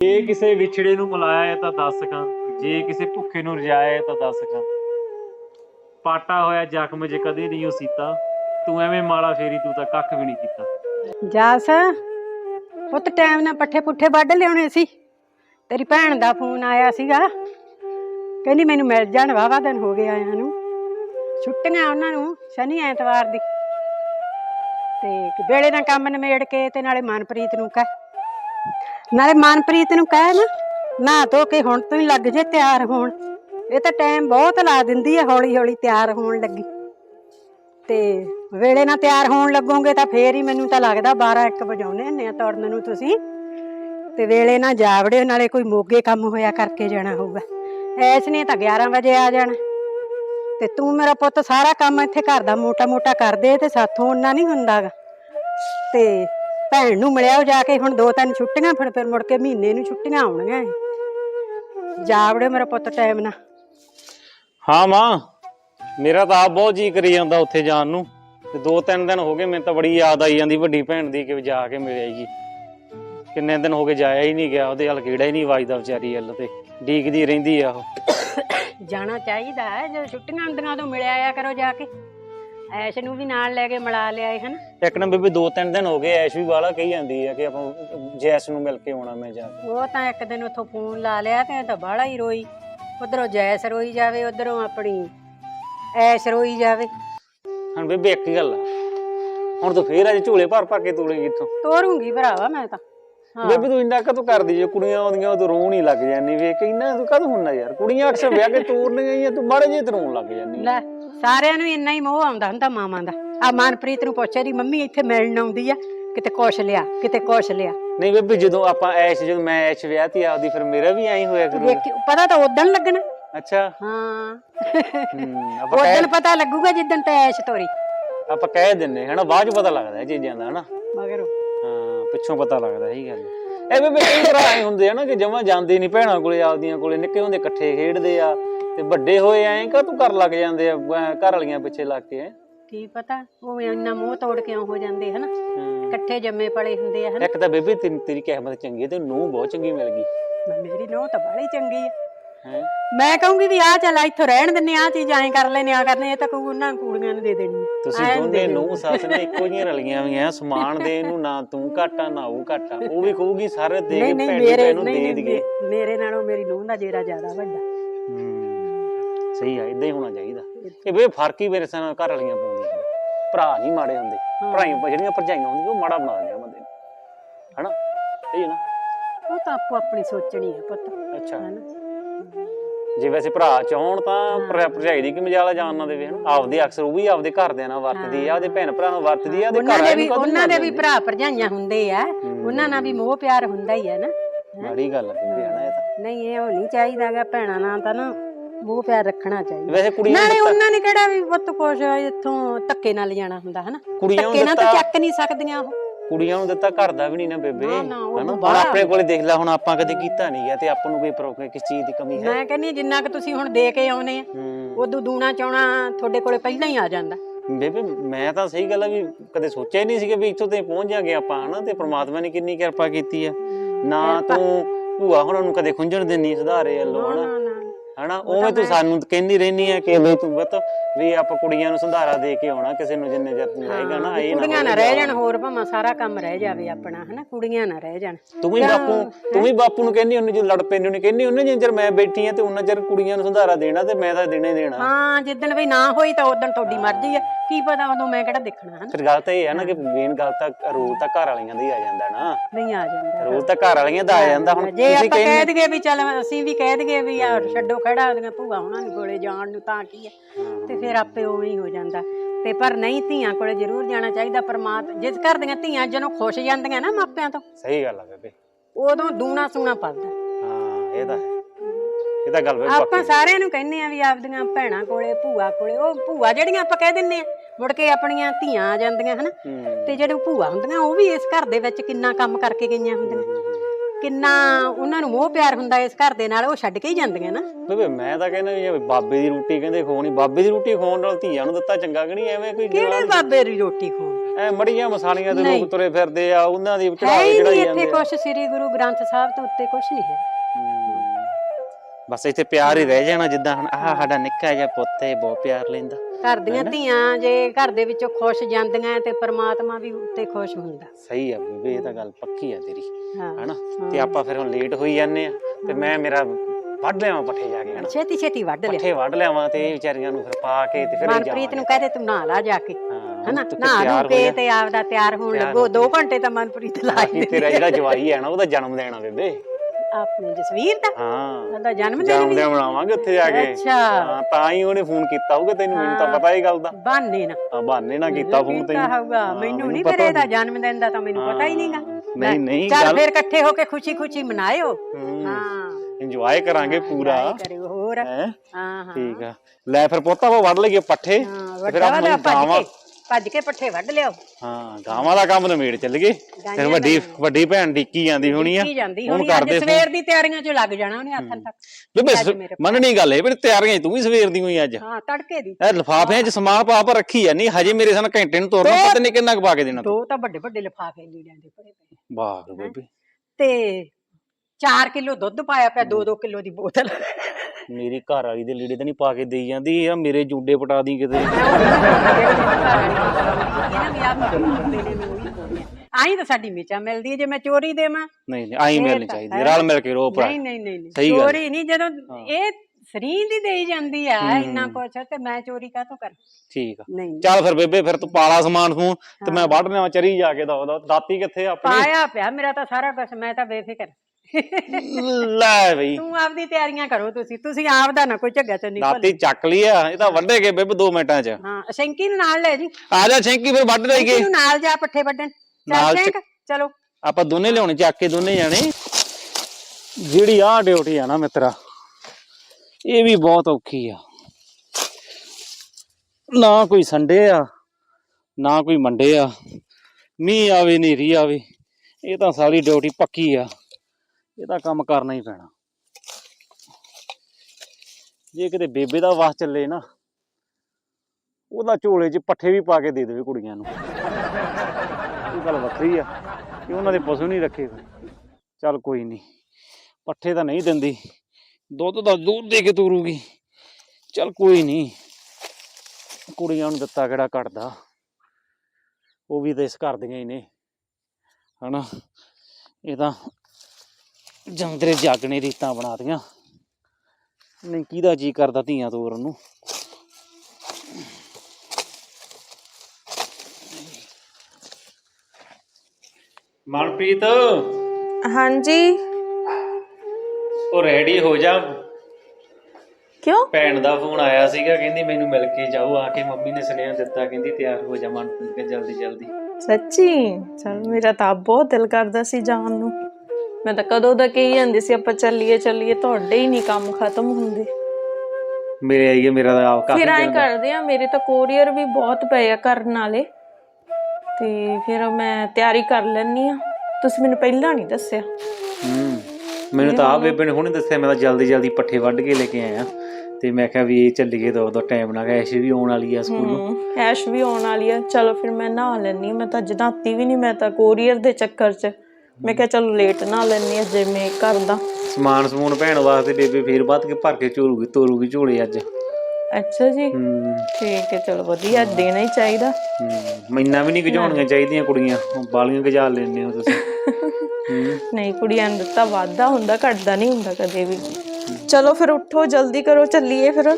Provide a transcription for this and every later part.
ਜੇ ਕਿਸੇ ਵਿਛੜੇ ਨੂੰ ਮਿਲਾਇਆ ਤਾਂ ਦੱਸ ਕਾਂ ਜੇ ਕਿਸੇ ਭੁੱਖੇ ਨੂੰ ਰਜਾਇਆ ਤਾਂ ਦੱਸ ਕਾਂ ਪਾਟਾ ਹੋਇਆ ਜ਼ਖਮ ਜੇ ਕਦੇ ਨਹੀਂ ਉਹ ਸੀਤਾ, ਤੂੰ ਐਵੇਂ ਮਾਲਾ ਫੇਰੀ ਤੂੰ ਤਾਂ ਕੱਖ ਵੀ ਨਹੀਂ ਕੀਤਾ। ਜਾਸ, ਪੁੱਤ ਟਾਈਮ ਨਾਲ ਪੱਠੇ ਪੁੱਠੇ ਵੱਢ ਲਿਆਉਣੇ ਸੀ। ਤੇਰੀ ਭੈਣ ਦਾ ਫੋਨ ਆਇਆ ਸੀਗਾ। ਕਹਿੰਦੀ ਮੈਨੂੰ ਮਿਲ ਜਾਣ ਵਾਵਾ ਦਿਨ ਹੋ ਗਏ ਆਇਆਂ ਨੂੰ। ਛੁੱਟੀਆਂ ਉਹਨਾਂ ਨੂੰ ਸ਼ਨੀ ਐਤਵਾਰ ਦੀ। ਤੇ ਵੇਲੇ ਨਾਲ ਕੰਮ ਨਿਮੇੜ ਕੇ ਤੇ ਨਾਲੇ ਮਨਪ੍ਰੀਤ ਨੂੰ ਕਹਿ। ਨਾਲੇ ਮਨਪ੍ਰੀਤ ਨੂੰ ਕਹਿ ਨਾ ਨਾ ਧੋ ਕੇ ਹੁਣ ਤੋਂ ਹੀ ਲੱਗ ਜੇ ਤਿਆਰ ਹੋਣ। ਇਹ ਤਾਂ ਟਾਈਮ ਬਹੁਤ ਲਾ ਦਿੰਦੀ ਹੈ ਹੌਲੀ ਹੌਲੀ ਤਿਆਰ ਹੋਣ ਲੱਗੀ। ਤੇ ਵੇਲੇ ਨਾਲ ਤਿਆਰ ਹੋਣ ਲੱਗੋਗੇ ਤਾਂ ਫੇਰ ਹੀ ਮੈਨੂੰ ਤਾਂ ਲੱਗਦਾ 12 1 ਵਜਾਉਣੇ ਹੁੰਦੇ ਆ ਤੁਰਨ ਨੂੰ ਤੁਸੀਂ। ਤੇ ਵੇਲੇ ਨਾਲ ਜਾਵੜੇ ਨਾਲੇ ਕੋਈ ਮੋਗੇ ਕੰਮ ਹੋਇਆ ਕਰਕੇ ਜਾਣਾ ਹੋਊਗਾ। ਐਸ ਨੇ ਤਾਂ 11 ਵਜੇ ਆ ਜਾਣਾ। ਤੇ ਤੂੰ ਮੇਰਾ ਪੁੱਤ ਸਾਰਾ ਕੰਮ ਇੱਥੇ ਘਰ ਦਾ ਮੋਟਾ ਮੋਟਾ ਕਰਦੇ ਤੇ ਸਾਥੋਂ ਉਹਨਾਂ ਨਹੀਂ ਹੁੰਦਾਗਾ। ਤੇ ਭੈਣ ਨੂੰ ਮਿਲਿਆ ਜਾ ਕੇ ਹੁਣ ਦੋ ਤਿੰਨ ਛੁੱਟੀਆਂ ਫਿਰ ਫਿਰ ਮੁੜ ਕੇ ਮਹੀਨੇ ਨੂੰ ਛੁੱਟੀਆਂ ਆਉਣਗੀਆਂ ਜਾਵੜਿਓ ਮੇਰਾ ਪੁੱਤ ਟਾਈਮ ਨਾਲ। ਹਾਂ ਮਾਂ ਮੇਰਾ ਤਾਂ ਆਪ ਬਹੁਤ ਜੀ ਕਰੀ ਜਾਂਦਾ ਉੱਥੇ ਜਾਣ ਨੂੰ। ਤੇ ਦੋ ਤਿੰਨ ਦਿਨ ਹੋ ਗਏ ਮੈਨੂੰ ਤਾਂ ਬੜੀ ਯਾਦ ਆਈ ਜਾਂਦੀ ਵੱਡੀ ਭੈਣ ਦੀ ਕਿ ਜਾ ਕੇ ਮਿਲ ਆਈਏ ਕਿੰਨੇ ਦਿਨ ਹੋ ਗਏ ਜਾਇਆ ਹੀ ਨਹੀਂ ਗਿਆ ਉਹਦੇ ਹਲ ਕੀੜਾ ਹੀ ਨਹੀਂ ਵੱਜਦਾ ਵਿਚਾਰੀ ਹਲ ਤੇ। ਡੀਕਦੀ ਰਹਿੰਦੀ ਆ ਉਹ। ਜਾਣਾ ਚਾਹੀਦਾ ਹੈ ਜਦੋਂ ਛੁੱਟੀਆਂ ਹੁੰਦੀਆਂ ਉਦੋਂ ਮਿਲਿਆ ਆਇਆ ਕਰੋ ਜਾ ਕੇ। ਐਸ਼ ਨੂੰ ਵੀ ਨਾਲ ਲੈ ਕੇ ਮਿਲਾ ਲਿਆਏ ਹਨ? ਇੱਕ ਨਾ ਬੇਬੀ ਦੋ ਤਿੰਨ ਦਿਨ ਹੋ ਗਏ ਐਸ਼ ਵੀ ਵਾਲਾ ਕਹੀ ਜਾਂਦੀ ਆ ਕਿ ਆਪਾਂ ਜੈਸ ਨੂੰ ਮਿਲ ਕੇ ਆਉਣਾ ਮੈਂ ਜਾ ਕੇ। ਉਹ ਤਾਂ ਇੱਕ ਦਿਨ ਉੱਥੋਂ ਫੋਨ ਲਾ ਲਿਆ ਤੇ ਤਾਂ ਬਾਹਲਾ ਹੀ ਰੋਈ। ਉਧਰੋਂ ਜੈਸ ਰੋਈ ਜਾਵੇ ਉਧਰੋਂ ਆਪਣੀ ਐਸ਼ ਰੋਈ ਜਾਵੇ। ਹੁਣ ਬੇਬੀ ਇੱਕ ਹੀ ਗੱਲ ਆ। ਹੁਣ ਤੂੰ ਫੇਰ ਅੱਜ ਝੋਲੇ ਭਰ ਭਰ ਕੇ ਤੋੜੇਂਗੀ ਇੱਥੋਂ। ਤੋਰੂੰਗੀ ਭਰਾਵਾ ਮੈਂ ਤਾਂ। ਹਾਂ ਬੇਬੀ ਤੂੰ ਇੰਨਾ ਕਦੋਂ ਕਰਦੀ ਜੇ? ਕੁੜੀਆਂ ਆਉਂਦੀਆਂ ਉਦੋਂ ਰੋਣ ਹੀ ਲੱਗ ਜਾਂਦੀ ਵੇਖ ਕੇ ਇੰਨਾ ਤੂੰ ਕਦੋਂ ਹੁੰਨਾ ਯਾਰ? ਕੁੜੀਆਂ ਅਕਸਰ ਵਿਆਹ ਕੇ ਤੋਰਨੀਆਂ ਹੀ ਆ ਤੂੰ ਮਾੜੇ ਜਿਹੇ ਤੇ ਰੋਣ ਲੱਗ ਜਾਂਦੀ ਲੈ ਸਾਰਿਆਂ ਨੂੰ ਇੰਨਾ ਹੀ ਮੋਹ ਆਉਂਦਾ ਹੁੰਦਾ ਮਾਵਾਂ ਦਾ। ਆ ਮਨਪ੍ਰੀਤ ਨੂੰ ਪੁੱਛਿਆ ਦੀ ਮੰਮੀ ਇੱਥੇ ਮਿਲਣ ਆਉਂਦੀ ਆ? ਕਿਤੇ ਕੁਛ ਲਿਆ ਕਿਤੇ ਕੁਛ ਲਿਆ? ਨਹੀਂ ਬੇਬੀ ਜਦੋਂ ਆਪਾਂ ਐਸ਼ ਜਦੋਂ ਮੈਂ ਐਸ਼ ਵਿਆਹਤੀ ਆਪਦੀ ਫਿਰ ਮੇਰਾ ਵੀ ਐਂ ਹੋਇਆ ਕਰੂ ਵੇਖ ਪਤਾ ਤਾਂ ਉਦੋਂ ਲੱਗਣਾ। ਅੱਛਾ। ਹਾਂ। ਉਦੋਂ ਪਤਾ ਲੱਗੂਗਾ ਜਿੱਦਣ ਤੇ ਐਸ਼ ਤੋਰੀ। ਆਪਾਂ ਕਹਿ ਦਿੰਨੇ ਹਨਾ? ਬਾਅਦ ਚ ਪਤਾ ਲੱਗਦਾ ਇਹ ਚੀਜ਼ਾਂ ਦਾ ਹਨਾ? ਮਗਰ। ਪਿੱਛੋਂ ਪਤਾ ਲੱਗਦਾ ਇਹੀ ਗੱਲ ਐ ਬੇਬੀ ਕਈ ਤਰ੍ਹਾਂ ਐ ਹੁੰਦੇ ਆ ਨਾ ਕਿ ਜਮਾਂ ਜਾਂਦੇ ਨਹੀਂ ਭੈਣਾਂ ਕੋਲੇ ਆਪਦੀਆਂ ਕੋਲੇ ਨਿੱਕੇ ਹੁੰਦੇ ਇਕੱਠੇ ਖੇਡਦੇ ਆ ਤੇ ਵੱਡੇ ਹੋਏ ਐਂ ਕਾ ਤੂੰ ਕਰ ਲੱਗ ਜਾਂਦੇ ਆ ਅਹ ਘਰ ਵਾਲੀਆਂ ਪਿੱਛੇ ਲੱਗ ਕੇ ਹੈਂ? ਕੀ ਪਤਾ ਉਹ ਇੰਨਾ ਮੋਹ ਤੋੜ ਕਿਉਂ ਹੋ ਜਾਂਦੇ ਹਨਾ? ਹੂੰ। ਇਕੱਠੇ ਜੰਮੇ ਪਲੇ ਹੁੰਦੇ ਆ ਹਨਾ? ਇੱਕ ਤਾਂ ਬੇਬੀ ਤੇਰੀ ਤੇਰੀ ਕਿਸਮਤ ਚੰਗੀ ਹੈ ਤੇ ਨੂੰ ਬਹੁਤ ਚੰਗੀ ਮਿਲ ਗਈ। ਮੇਰੀ ਨੋਹ ਤਾਂ ਬੜੀ ਚੰਗੀ ਆ। ਹੈ? ਮੈਂ ਕਹੂੰਗੀ ਵੀ ਆ ਚੱਲ ਇੱਥੋਂ ਰਹਿਣ ਦਿੰਨੇ ਆ ਚੀਜ਼ ਐਂ ਕਰ ਲੈਨੇ ਆ ਕਰਨੇ ਇਹ ਤਾਂ ਕਹੂ ਉਹਨਾਂ ਕੁੜੀਆਂ ਨੂੰ ਦੇ ਦੇਣੀ ਆ। ਤੁਸੀਂ ਐਂ ਦੋਨੇ ਦੇ ਦੇਣੀ। ਨੂੰ ਸੱਸ ਨੇ ਇੱਕੋ ਜਿਹੀਆਂ ਰਲੀਆਂ ਹੋਈਆਂ ਸਮਾਨ ਦੇ ਨੂੰ ਨਾ ਤੂੰ ਘਾਟਾ ਨਾ ਉਹ ਘਾਟਾ ਉਹ ਵੀ ਕਹੂਗੀ ਸਾਰੇ ਦੇ ਕੇ ਨਹੀਂ ਨਹੀਂ ਭੈਣ ਦੀ ਮੇਰੇ ਭੈਣ ਨੂੰ ਨਹੀਂ ਦੇ ਨਹੀਂ ਦਈਏ। ਮੇ- ਮੇਰੇ ਨਾਲੋਂ ਮੇਰੀ ਨੂੰਹ ਦਾ ਜੇਰਾ ਜ਼ਿਆਦਾ ਵੱਡਾ। ਹੂੰ। ਸਹੀ ਆ ਇਦਾਂ ਹੀ ਹੋਣਾ ਚਾਹੀਦਾ। ਇਹ ਵੇ ਫ਼ਰਕ ਹੀ ਮੇਰੇ ਸਾਹ ਘਰ ਵਾਲੀਆਂ ਪਾਉਂਦੀਆਂ ਨੇ। ਭਰਾ ਨਹੀਂ ਮਾੜੇ ਹੁੰਦੇ। ਭਰਾਈਆਂ ਜਿਹੜੀਆਂ ਭਰਜਾਈਆਂ ਹੁੰਦੀਆਂ ਉਹ ਮਾੜਾ ਬਣਾ ਦਿੰਦੀਆਂ ਬੰਦੇ ਨੂੰ। ਹਨਾ? ਸਹੀ ਹੈ ਨਾ? ਉਹ ਤਾਂ ਆਪੋ ਆਪਣੀ ਸੋਚਣੀ ਆ ਪੁੱਤ। ਅੱਛਾ। ਹਨਾ? ਜੇ ਵੈਸੇ ਭਰਾ ਚਾਹਣ ਤਾਂ ਭਰਾ- ਭਰਜਾਈ ਦੀ ਕਿ ਮਜਾਲਾ ਜਾਣ ਨਾ ਦੇਵੇ ਹਨਾ? ਆਪਦੇ ਅਕਸਰ ਉਹ ਵੀ ਆਪਦੇ ਘਰਦਿਆਂ ਨਾਲ ਵਰਤਦੀ ਆ ਉਹਦੇ ਭੈਣ ਭਰਾ ਨਾਲ ਵਰਤਦੀ ਆ ਉਹਦੇ ਉਹਨਾਂ ਘਰ ਦੇ ਵਾਲੇ ਵੀ ਨੂੰ ਕਦੋਂ ਉਹਨਾਂ ਦੇ ਵੀ ਭਰਾ ਭਰਜਾਈਆਂ ਹੁੰਦੇ ਆ। ਉਹਨਾਂ ਨਾਲ ਵੀ ਮੋਹ ਪਿਆਰ ਹੁੰਦਾ ਹੀ ਆ ਨਾ। ਮਾੜੀ ਗੱਲ ਹੈ ਨਾ ਇਹ ਤਾਂ। ਨਹੀਂ ਇਹ ਹੋਣੀ ਚਾਹੀਦਾਗਾ ਭੈਣਾਂ ਨਾਲ ਤਾਂ ਨਾ ਮੋਹ ਪਿਆਰ ਰੱਖਣਾ ਚਾਹੀਦਾ। ਵੈਸੇ ਕੁੜੀਆਂ ਨਾਲੇ ਉਹਨਾਂ ਨੇ ਕਿਹੜਾ ਵੀ ਪੁੱਤ ਕੁਛ ਇੱਥੋਂ ਧੱਕੇ ਨਾਲ ਜਾਣਾ ਹੁੰਦਾ ਹਨਾ? ਕੁੜੀਆਂ ਨੂੰ ਧੱਕੇ ਨਾਲ ਤਾਂ ਦਿੱਤਾ ਚੱਕ ਨਹੀਂ ਸਕਦੀਆਂ ਉਹ। ਕੁੜੀਆਂ ਨੂੰ ਦਿੱਤਾ ਘਰ ਦਾ ਵੀ ਨਹੀਂ ਨਾ ਬੇਬੇ। ਨਾ, ਨਾ, ਉਹ ਹਨਾ? ਹੁਣ ਆਪਣੇ ਕੋਲੇ ਦੇਖ ਲੈ ਹੁਣ ਆਪਾਂ ਕਦੇ ਕੀਤਾ ਨਹੀਂ ਗਿਆ ਤੇ ਆਪਾਂ ਨੂੰ ਕੋਈ ਪ੍ਰੋ ਕਿਸ ਚੀਜ਼ ਦੀ ਕਮੀ ਹੈ? ਮੈਂ ਕਹਿੰਦੀ ਹਾਂ, ਜਿੰਨਾ ਕਿ ਤੁਸੀਂ ਹੁਣ ਦੇ ਕੇ ਆਉਨੇ ਆ ਹੂੰ। ਉਦੋਂ ਦੂਣਾ ਚਾਉਣਾ ਤੁਹਾਡੇ ਕੋਲੇ ਪਹਿਲਾਂ ਹੀ ਆ ਜਾਂਦਾ। ਬੇਬੇ ਮੈਂ ਤਾਂ ਸਹੀ ਗੱਲ ਆ ਵੀ ਕਦੇ ਸੋਚਿਆ ਹੀ ਨਹੀਂ ਸੀਗਾ ਵੀ ਇੱਥੋਂ ਤੇ ਪਹੁੰਚ ਜਾਗੇ ਆਪਾਂ ਹਨਾ? ਤੇ ਪ੍ਰਮਾਤਮਾ ਨੇ ਕਿੰਨੀ ਕਿਰਪਾ ਕੀਤੀ ਆ। ਨਾ ਤੂੰ ਭੂਆ ਹੁਣਾਂ ਨੂੰ ਕਦੇ ਖੁੰਝਣ ਦਿੰਨੀ ਸੁਧਾਰੇ ਵੱਲੋਂ ਹਨਾ? ਹਨਾ? ਉਵੇਂ ਤੂੰ ਸਾਨੂੰ ਕਹਿੰਦੀ ਰਹਿਨੀ ਆ ਕਿ ਬਈ ਤੂੰ ਬਤ ਵੀ ਆਪਾਂ ਕੁੜੀਆਂ ਨੂੰ ਸੰਧਾਰਾ ਦੇ ਕੇ ਆਉਣਾ ਕਿਸੇ ਨੂੰ ਜਿੰਨੇ ਚਿਰ ਤੂੰ ਰਹੇਗਾ ਨਾ ਇਹ ਨਾ ਕੁੜੀਆਂ ਨਾ ਰਹਿ ਜਾਣ ਹੋਰ ਭਾਵੇਂ ਸਾਰਾ ਕੰਮ ਰਹਿ ਜਾਵੇ ਆਪਣਾ ਹਨਾ? ਕੁੜੀਆਂ ਨਾ ਰਹਿ ਜਾਣ। ਤੂੰ ਵੀ ਬਾਪੂ ਤੂੰ ਵੀ ਬਾਪੂ ਨੂੰ ਕਹਿੰਦੀ ਉਹਨੇ ਜੇ ਲੜ ਪੈਂਦੀ ਉਹਨੇ ਕਹਿੰਦੀ ਉਹਨੇ ਜਿੰਨੇ ਚਿਰ ਮੈਂ ਬੈਠੀ ਆ ਤੇ ਉਹਨਾਂ ਚਿਰ ਕੁੜੀਆਂ ਨੂੰ ਸੰਧਾਰਾ ਦੇਣਾ ਤੇ ਮੈਂ ਤਾਂ ਦੇਣਾ ਹੀ ਦੇਣਾ। ਹਾਂ ਜਿੱਦਣ ਵੀ ਨਾ ਹੋਈ ਤਾਂ ਉਦੋਂ ਤੁਹਾਡੀ ਮਰਜ਼ੀ ਆ। ਕੀ ਪਤਾ ਉਦੋਂ ਮੈਂ ਕਿਹੜਾ ਦੇਖਣਾ ਹਨਾ? ਫਿਰ ਗੱਲ ਤਾਂ ਇਹ ਹੈ ਨਾ ਕਿ ਮੇਨ ਗੱਲ ਤਾਂ ਰੋਲ ਤਾਂ ਘਰ ਵਾਲੀਆਂ ਦਾ ਹੀ ਆ ਜਾਂਦਾ ਨਾ। ਨਹੀਂ ਆ ਜਾਂਦਾ। ਰੋਲ ਤਾਂ ਘਰ ਵਾਲੀਆਂ ਦਾ ਆ ਜਾਂਦਾ। ਹੁਣ ਜੇ ਤੁਸੀਂ ਆਪਾਂ ਕਹਿ ਕਹਿੰਦੇ ਦਈਏ ਵੀ ਚੱਲ ਅਸੀਂ ਵੀ ਕਹਿ ਦਈਏ ਵੀ ਆ ਛੱਡੋ ਖੜਾ ਉਹਦੀਆਂ ਭੂਆ ਉਹਨਾਂ ਨੂੰ ਕੋਲੇ ਜਾਣ ਨੂੰ ਤਾਂ ਕੀ ਆ। ਤੇ ਫਿਰ ਆਪੇ ਉਵੇਂ ਹੀ ਹੋ ਜਾਂਦਾ। ਤੇ ਪਰ ਨਹੀਂ ਧੀਆਂ ਕੋਲੇ ਜ਼ਰੂਰ ਜਾਣਾ ਚਾਹੀਦਾ। ਪਰਮਾਤ ਜਿਸ ਘਰ ਦੀਆਂ ਧੀਆਂ ਜਦੋਂ ਖੁਸ਼ ਜਾਂਦੀਆਂ ਨਾ ਮਾਪਿਆਂ ਤੋਂ ਸਹੀ ਗੱਲ ਆ ਬੇਬੇ। ਉਦੋਂ ਦੂਣਾ ਸੂਣਾ ਪਲਦਾ। ਹਾਂ ਇਹ ਤਾਂ ਹੈ। ਇਹ ਤਾਂ ਗੱਲ ਬੇਬੇ ਆਪਾਂ ਸਾਰਿਆਂ ਨੂੰ ਕਹਿੰਦੇ ਆ ਵੀ ਆਪਦੀਆਂ ਭੈਣਾਂ ਕੋਲੇ ਭੂਆ ਕੋਲੇ ਉਹ ਭੂਆ ਜਿਹੜੀਆਂ ਆਪਾਂ ਕਹਿ ਦਿੰਨੇ ਆ। ਮੁੜ ਕੇ ਆਪਣੀਆਂ ਧੀਆਂ ਆ ਜਾਂਦੀਆਂ ਹਨਾ ਤੇ ਜਿਹੜੇ ਭੂਆ ਹੁੰਦੀਆਂ ਉਹ ਵੀ ਇਸ ਘਰ ਦੇ ਵਿੱਚ ਕਿੰਨਾ ਕੰਮ ਕਰਕੇ ਗਈਆਂ ਹੁੰਦੀਆਂ ਕਿੰਨਾ ਉਹਨਾਂ ਨੂੰ ਮੋਹ ਪਿਆਰ ਹੁੰਦਾ ਇਸ ਘਰ ਦੇ ਨਾਲ ਉਹ ਛੱਡ ਕੇ ਹੀ ਜਾਂਦੀਆਂ ਨਾ ਬੇਬੇ ਮੈਂ ਤਾਂ ਕਹਿੰਦਾ ਵੀ ਇਹ ਬਾਬੇ ਦੀ ਰੋਟੀ ਕਹਿੰਦੇ ਖਵਾਉਣੀ ਬਾਬੇ ਦੀ ਰੋਟੀ ਖਾਣ ਨਾਲ ਧੀਆਂ ਨੂੰ ਦਿੱਤਾ ਚੰਗਾ ਕਿ ਨਹੀਂ ਐਵੇਂ ਕੋਈ ਕਿਹੜੇ ਬਾਬੇ ਦੀ ਰੋਟੀ ਖਾਣ ਐ ਮੜੀਆਂ ਮਸਾਲੀਆਂ ਦੇ। ਲੋਕ ਤੁਰੇ ਫਿਰਦੇ ਆ ਉਹਨਾਂ ਦੀ ਚੜਾਈ ਨਹੀਂ ਜਾਂਦੇ ਇੱਥੇ। ਕੁਛ ਸ੍ਰੀ ਗੁਰੂ ਗ੍ਰੰਥ ਸਾਹਿਬ ਤੋਂ ਉੱਤੇ ਕੁਛ ਨਹੀਂ ਹੈ। ਬਸ ਇੱਥੇ ਪਿਆਰ ਹੀ ਰਹਿ ਜਾਣਾ ਜਿੱਦਾਂ ਹੁਣ ਆਹ ਸਾਡਾ ਨਿੱਕਾ ਜਿਹਾ ਪੁੱਤ ਹੈ ਬਹੁਤ ਪਿਆਰ ਲੈਂਦਾ। ਘਰ ਦੀਆਂ ਧੀਆਂ ਜੇ ਘਰ ਦੇ ਵਿੱਚੋਂ ਖੁਸ਼ ਜਾਂਦੀਆਂ ਤੇ ਪ੍ਰਮਾਤਮਾ ਵੀ ਉੱਤੇ ਖੁਸ਼ ਹੁੰਦਾ। ਸਹੀ ਆ ਬੇਬੇ ਇਹ ਤਾਂ ਗੱਲ ਪੱਕੀ ਆ ਤੇਰੀ ਹਾਂ। ਹਨਾ? ਤੇ ਆਪਾਂ ਫਿਰ ਹੁਣ ਲੇਟ ਹੋਈ ਜਾਂਦੇ ਆ ਤੇ ਮੈਂ ਮੇਰਾ ਵੱਢ ਲਿਆਵਾਂ ਪੱਠੇ ਜਾ ਕੇ ਹਨਾ? ਛੇਤੀ ਛੇਤੀ ਵੱਢ ਲਿਆ। ਪੱਠੇ ਵੱਢ ਲਿਆਵਾਂ ਤੇ ਇਹ ਵਿਚਾਰੀਆਂ ਨੂੰ ਫਿਰ ਪਾ ਕੇ ਤੇ ਫਿਰ ਮਨਪ੍ਰੀਤ ਨੂੰ ਕਹਦੇ ਤੂੰ ਨਹਾ ਲਾ ਜਾ ਕੇ ਹਾਂ ਹਨਾ? ਤੂੰ ਨਹਾ ਤਿਆਰ ਲੂ ਹੋ ਕੇ ਜਾ। ਤੇ ਆਪਦਾ ਤਿਆਰ ਹੋਣ ਤਿਆਰ ਲੱਗੋ। ਹੋ 2 ਘੰਟੇ ਤਾਂ ਮਨਪ੍ਰੀਤ ਲਾ ਬਾਕੀ ਹੀ ਤੇਰਾ ਜਿਹੜਾ ਜਵਾਈ ਹੈ ਨਾ ਉਹਦਾ ਜਨਮ ਆ ਬੇਬੇ। ਆਪਣੇ ਜਸਵੀਰ ਦਾ। ਹਾਂ। ਉਹਦਾ ਜਨਮ ਦਿਨ ਵੀ। ਦਿਨ ਮਨਾਵਾਂਗੇ ਉੱਥੇ ਜਾ ਕੇ। ਅੱਛਾ। ਹਾਂ ਤਾਂ ਹੀ ਉਹਨੇ ਫੋਨ ਕੀਤਾ ਹੋਊਗਾ ਤੈਨੂੰ ਮੈਨੂੰ ਤਾਂ। ਪਤਾ ਹੀ ਗੱਲ ਦਾ। ਬਾਨੇ ਨਾ ਹਾਂ ਬਹਾਨੇ ਨਾਲ ਕੀਤਾ ਫੋਨ ਕੀਤਾ ਤੈਨੂੰ। ਹੋਊਗਾ। ਹਾਂ, ਮੈਨੂੰ ਨਹੀਂ ਪਤਾ ਫਿਰ ਇਹਦਾ ਜਨਮ ਦਿਨ ਦਾ ਤਾਂ ਮੈਨੂੰ ਪਤਾ ਹੀ ਨਹੀਂਗਾ। ਨਹੀਂ ਨਹੀਂ ਚੱਲ ਗੱਲ ਫਿਰ ਇਕੱਠੇ ਹੋ ਕੇ ਖੁਸ਼ੀ ਖੁਸ਼ੀ ਮਨਾਇਓ। ਹਾਂ। ਇੰਜੋਏ ਕਰਾਂਗੇ ਪੂਰਾ। enjoy ਕਰਿਓ ਹੋਰ। ਹੈ? ਹਾਂ ਹਾਂ। ਠੀਕ ਆ। ਲੈ ਫਿਰ ਪੋਤਾ ਉਹ ਵੱਢ ਲਈਏ ਪੱਠੇ। ਹਾਂ ਤੇ ਫਿਰ ਆਪਾਂ ਭੱਜ ਕੇ। ਭੱਜ ਕੇ ਪੱਠੇ ਵੱਢ ਲਿਓ ਹਾਂ ਗਾਵਾਂ ਦਾ ਕੰਮ ਨਵੇੜ ਚੱਲ ਗਏ ਫਿਰ ਵੱਡੀ ਵੱਡੀ ਭੈਣ ਡਿੱਕੀ ਜਾਂਦੀ ਹੋਣੀ ਆ। ਕੀ ਜਾਂਦੀ ਹੁਣ ਅੱਜ ਕਰਦੇ ਸਵੇਰ ਦੀ ਤਿਆਰੀਆਂ 'ਚ ਲੱਗ ਜਾਣਾ ਉਹਨੇ ਹੱਥਾਂ ਤੱਕ। ਬੇਬੇ ਮੰਨਣੀ ਗੱਲ ਹੈ ਵੀ ਤਿਆਰੀਆਂ ਤੂੰ ਵੀ ਸਵੇਰ ਦੀ ਹੋਈ ਅੱਜ। ਹਾਂ ਤੜਕੇ ਦੀ। ਇਹ ਲਿਫਾਫਿਆਂ 'ਚ ਸਮਾਨ ਪਾ ਪਾ ਰੱਖੀ ਆ ਨਹੀਂ ਹਜੇ ਮੇਰੇ ਸਾਨ ਘੰਟੇ ਨੂੰ ਤੋਰਨਾ ਪਤਾ ਨਹੀਂ ਕਿੰਨਾ ਕੁ ਪਾ ਕੇ ਦੇਣਾ ਦੋ ਤਾਂ ਵੱਡੇ ਵੱਡੇ ਲਿਫਾਫੇ ਲੀੜਿਆਂ ਦੇ ਭਰੇ ਪਏ। ਵਾਹ ਬੇਬੇ। ਤੇ 4 ਕਿਲੋ ਦੁੱਧ ਪਾਇਆ ਪਿਆ 2-2 ਕਿਲੋ ਦੀ ਬੋਤਲ। ਮੇਰੀ ਘਰ ਵਾਲੀ ਦੇ ਲੀੜੇ ਤਾਂ ਨਹੀਂ ਪਾ ਕੇ ਦੇਈ ਜਾਂਦੀ ਆ ਮੇਰੇ ਜੁੰਡੇ ਪਟਾ ਦੀ ਕਿਤੇ। ਆਈ ਤਾਂ ਸਾਡੀ ਮਿਚਾ ਮਿਲਦੀ ਹੈ ਜੇ ਮੈਂ ਚੋਰੀ ਦੇਵਾਂ। ਨਹੀਂ ਨਹੀਂ ਆਈ ਮਿਲਣੀ ਚਾਹੀਦੀ। ਰਲ ਮਿਲ ਕੇ ਰੋ ਭਰਾ। ਨਹੀਂ ਨਹੀਂ ਨਹੀਂ ਨਹੀਂ। ਸਹੀ ਗੱਲ। ਚੋਰੀ ਨਹੀਂ ਜਦੋਂ ਇਹ ਸਰੀਰ ਦੀ ਦੇਈ ਜਾਂਦੀ ਆ ਇੰਨਾ ਕੁਛ ਤੇ ਮੈਂ ਚੋਰੀ ਕਾਹਤੋਂ ਕਰ? ਠੀਕ ਆ। ਨਹੀਂ। ਚੱਲ ਫਿਰ ਬੇਬੇ ਫਿਰ ਤੂੰ ਪਾਲਾ ਸਮਾਨ ਸਮੂਨ ਤੇ ਮੈਂ ਵੱਢ ਲਿਆਵਾਂ ਚਰੀ ਜਾ ਕੇ ਦਾ ਦਾਤੀ ਕਿੱਥੇ ਆ ਆਪਣੀ? ਪਾਇਆ ਪਿਆ ਮੇਰਾ ਤਾਂ ਸਾਰਾ ਕੁਝ ਮੈਂ ਤਾਂ ਬੇਫਿਕਰ। ਲੈ ਬਈ। ਤੂੰ ਆਪਦੀ ਤਿਆਰੀਆਂ ਕਰੋ ਤੁਸੀਂ। ਤੁਸੀਂ ਆਪਦਾ ਨਾ ਕੋਈ ਝੱਗਾ ਚ ਨਿਕਲ ਦਾਤੀ ਚੱਕ ਲਈ ਆ। ਇਹ ਤਾਂ ਵੱਢੇ ਗਏ ਬੇਬੇ 2 ਮਿੰਟਾਂ 'ਚ। ਹਾਂ ਸ਼ੈਂਕੀ ਨੂੰ ਨਾਲ ਲੈ ਜੀ। ਆ ਜਾ ਛੇਂਕੀ ਫਿਰ ਵੱਢ ਲਈਏ ਤੂੰ ਨਾਲ ਜਾ ਪੱਠੇ ਵੱਢਣ। ਨਾਲ ਚੱਲ ਚ- ਸ਼ੈਂਕ ਚਲੋ। ਆਪਾਂ ਦੋਨੇ ਲਿਆਉਣੇ ਚੱਕ ਕੇ ਦੋਨੇ ਜਾਣੇ। ਜਿਹੜੀ ਆ ਡਿਊਟੀ ਆ ਨਾ ਮਿੱਤਰਾ ਇਹ ਵੀ ਬਹੁਤ ਔਖੀ ਆ। ਨਾ ਕੋਈ ਸੰਡੇ ਆ ਨਾ ਕੋਈ ਮੰਡੇ ਆ। ਮੀਂਹ ਆਵੇ ਨੇਰੀ ਆਵੇ ਇਹ ਤਾਂ ਸਾਰੀ ਡਿਊਟੀ ਪੱਕੀ ਆ। ਇਹਦਾ ਕੰਮ ਕਰਨਾ ਹੀ ਪੈਣਾ। ਜੇ ਕਿਤੇ ਬੇਬੇ ਦਾ ਵਾਸ ਚੱਲੇ ਨਾ, ਉਹਦਾ ਝੋਲੇ 'ਚ ਪੱਠੇ ਵੀ ਪਾ ਕੇ ਦੇ ਦੇਵੇ ਕੁੜੀਆਂ ਨੂੰ। ਇਹ ਗੱਲ ਵੱਖਰੀ ਆ ਕਿ ਉਹਨਾਂ ਦੇ ਪਸ਼ੂ ਨਹੀਂ ਰੱਖੇ। ਚੱਲ ਕੋਈ ਨਹੀਂ, ਪੱਠੇ ਤਾਂ ਨਹੀਂ ਦਿੰਦੀ, ਦੁੱਧ ਦਾ ਦੁੱਧ ਦੇ ਕੇ ਤੋਰੂਗੀ। ਚੱਲ ਕੋਈ ਨਹੀਂ, ਕੁੜੀਆਂ ਨੂੰ ਦਿੱਤਾ ਕਿਹੜਾ ਘਟਦਾ। ਉਹ ਵੀ ਤਾਂ ਇਸ ਘਰ ਦੀਆਂ ਹੀ ਨੇ, ਹਨਾ। ਇਹ ਤਾਂ ਜੰਦਰੇ ਜਾਗਣੇ ਰੀਤਾਂ ਬਣਾਤੀਆਂ। ਨਹੀਂ ਕਿਹਦਾ ਜੀ ਕਰਦਾ ਧੀਆਂ ਤੋਰਨ ਨੂੰ? ਮਨਪ੍ਰੀਤ? ਹਾਂਜੀ। ਉਹ ਰੈਡੀ ਹੋ ਜਾ। ਕਿਉਂ? ਭੈਣ ਦਾ ਫੋਨ ਆਇਆ ਸੀਗਾ ਕਹਿੰਦੀ ਮੈਨੂੰ ਮਿਲ ਕੇ ਜਾਓ ਆ ਕੇ ਮੰਮੀ ਨੇ ਸੁਨੇਹਾ ਦਿੱਤਾ ਕਹਿੰਦੀ ਤਿਆਰ ਹੋ ਜਾ ਮਨਪ੍ਰੀਤ ਜਲਦੀ ਜਲਦੀ। ਸੱਚੀ? ਚਲ ਮੇਰਾ ਤਾਂ ਬਹੁਤ ਦਿਲ ਕਰਦਾ ਸੀ ਜਾਣ ਨੂੰ। ਮੈਂ ਤਾਂ ਕਦੋਂ ਦਾ ਕਹੀ ਜਾਂਦੀ ਸੀ ਆਪਾਂ ਚੱਲੀਏ ਚੱਲੀਏ ਤੁਹਾਡੇ ਹੀ ਨਹੀਂ ਕੰਮ ਖਤਮ ਹੁੰਦੇ। ਮੇਰੇ ਆਈਏ ਮੇਰਾ ਤਾਂ ਆਪ ਕਾਫੀ ਫਿਰ ਐਂ ਕਰਦੇ ਆ ਮੇਰੇ ਤਾਂ ਕੋਰੀਅਰ ਵੀ ਬਹੁਤ ਪਏ ਆ ਕਰਨ ਵਾਲੇ। ਤੇ ਫਿਰ ਮੈਂ ਤਿਆਰੀ ਕਰ ਲੈਣੀ ਆ ਤੁਸੀਂ ਮੈਨੂੰ ਪਹਿਲਾਂ ਨਹੀਂ ਦੱਸਿਆ। ਹੂੰ ਮੈਨੂੰ ਤਾਂ ਆ ਬੇਬੇ ਨੇ ਹੁਣੇ ਦੱਸਿਆ ਮੈਂ ਤਾਂ ਜਲਦੀ ਜਲਦੀ ਪੱਠੇ ਵੱਢ ਕੇ ਲੈ ਕੇ ਆਇਆ। ਤੇ ਮੈਂ ਕਿਹਾ ਵੀ ਇਹ ਚੱਲੀਏ ਦੋ ਦੋ ਟਾਈਮ ਨਾਲ। ਐਸ਼ ਵੀ ਆਉਣ ਵਾਲੀ ਆ ਸਕੂਲੋਂ ਹੂੰ ਐਸ਼ ਵੀ ਆਉਣ ਵਾਲੀ ਆ। ਚਲੋ ਫਿਰ ਮੈਂ ਨਹਾ ਲੈਣੀ ਮੈਂ ਤਾਂ ਜਦਾਤੀ ਵੀ ਨਹੀਂ ਮੈਂ ਤਾਂ ਕੋਰੀਅਰ ਦੇ ਚੱਕਰ 'ਚ। ਮੈਂ ਕਿਹਾ ਚਲੋ ਲੇਟ ਨਹਾ ਲੈਣੀ ਆ ਜਿਵੇਂ ਕਰਦਾ ਸਮਾਨ ਸਮੂਨ ਭੈਣ ਵਾਸਤੇ ਬੇਬੇ ਫੇਰ ਵੱਧ ਕੇ ਭਰ ਕੇ ਝੋਲੂਗੀ ਤੋਰੂਗੀ ਝੋਲੇ ਅੱਜ। ਅੱਛਾ ਜੀ। ਹੂੰ। ਠੀਕ ਹੈ ਚਲੋ ਵਧੀਆ ਦੇਣਾ ਹੀ ਚਾਹੀਦਾ। ਹੂੰ ਮੈਨਾਂ ਵੀ ਨਹੀਂ ਗਜਾਉਣੀਆਂ ਚਾਹੀਦੀਆਂ ਕੁੜੀਆਂ ਬਾਲੀਆਂ ਗਜਾ ਲੈਂਦੇ ਹੋ ਤੁਸੀਂ। ਹੂੰ। ਨਹੀਂ ਕੁੜੀਆਂ ਨੂੰ ਦਿੱਤਾ ਵਾਧਾ ਹੁੰਦਾ ਘਟਦਾ ਨਹੀਂ ਹੁੰਦਾ ਕਦੇ ਵੀ। ਚਲੋ ਫਿਰ ਉੱਠੋ ਜਲਦੀ ਕਰੋ ਚੱਲੀਏ ਫਿਰ।